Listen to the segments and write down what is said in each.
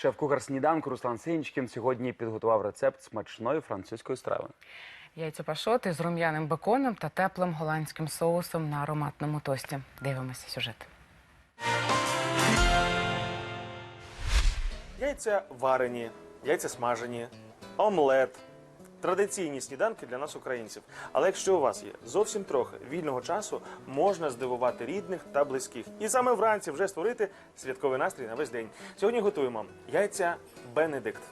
Шеф-кухар сніданку Руслан Синічкін сьогодні підготував рецепт смачної французької страви. Яйця пашоти з рум'яним беконом та теплим голландським соусом на ароматному тості. Дивимося сюжет. Яйця варені, яйця смажені, омлет. Традиційні сніданки для нас, українців. Але якщо у вас є зовсім трохи вільного часу, можна здивувати рідних та близьких. І саме вранці вже створити святковий настрій на весь день. Сьогодні готуємо яйця Бенедикт.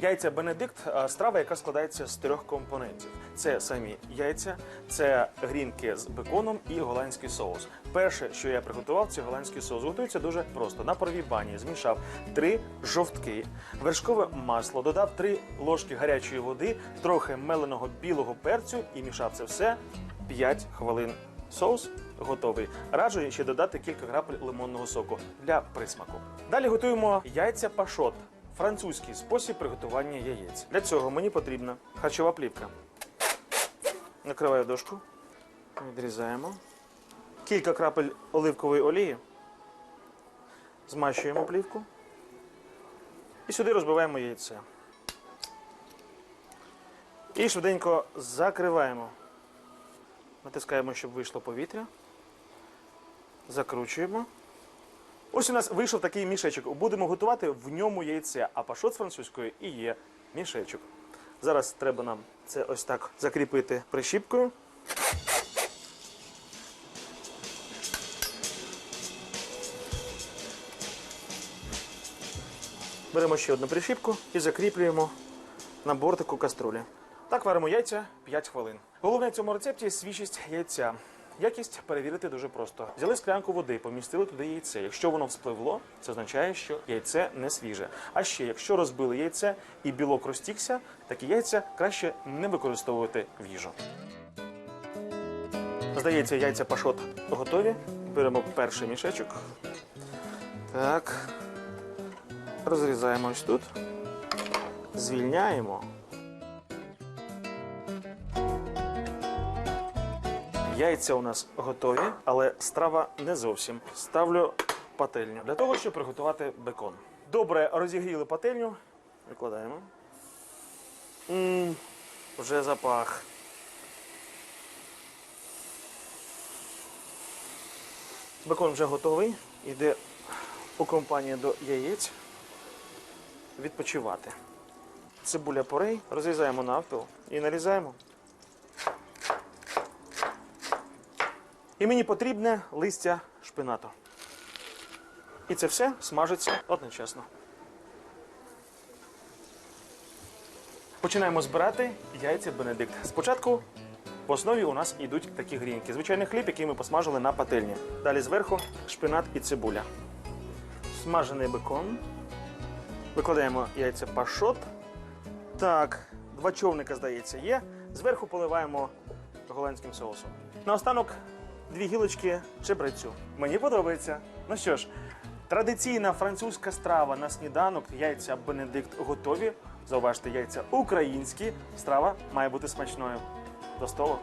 Яйця Бенедикт страва, яка складається з трьох компонентів: це самі яйця, це грінки з беконом і голландський соус. Перше, що я приготував, це голландський соус. Готується дуже просто. На паровій бані змішав три жовтки, вершкове масло, додав три ложки гарячої води, трохи меленого білого перцю і мішав це все 5 хвилин. Соус готовий. Раджу ще додати кілька крапель лимонного соку для присмаку. Далі готуємо яйця пашот. Французький спосіб приготування яєць. Для цього мені потрібна харчова плівка. Накриваю дошку, відрізаємо. Кілька крапель оливкової олії. Змащуємо плівку. І сюди розбиваємо яйце. І швиденько закриваємо. Натискаємо, щоб вийшло повітря. Закручуємо. Ось у нас вийшов такий мішечок. Будемо готувати в ньому яйце, а пашот з французької і є мішечок. Зараз треба нам це ось так закріпити прищіпкою. Беремо ще одну прищіпку і закріплюємо на бортику каструлі. Так варимо яйця 5 хвилин. Головне в цьому рецепті свіжість яйця. Якість перевірити дуже просто. Взяли склянку води, помістили туди яйце. Якщо воно вспливло, це означає, що яйце не свіже. А ще, якщо розбили яйце і білок розтікся, такі яйця краще не використовувати в їжу. Здається, яйця пашот готові. Беремо перший мішечок. Так. Розрізаємо ось тут. Звільняємо. Яйця у нас готові, але страва не зовсім. Ставлю пательню для того, щоб приготувати бекон. Добре розігріли пательню. Викладаємо. М, вже запах. Бекон вже готовий. Іде у компанію до яєць відпочивати. Цибуля порей розрізаємо навпіл і нарізаємо. І мені потрібне листя шпинату. І це все смажиться одночасно. Починаємо збирати яйця Бенедикт. Спочатку в основі у нас йдуть такі грінки. Звичайний хліб, який ми посмажили на пательні. Далі зверху шпинат і цибуля. Смажений бекон. Викладаємо яйця пашот. Так, два човника, здається, є. Зверху поливаємо голландським соусом. Наостанок дві гілочки чебрецю. Мені подобається. Ну що ж, традиційна французька страва на сніданок, яйця Бенедикт готові. Зауважте, яйця українські. Страва має бути смачною. До столу.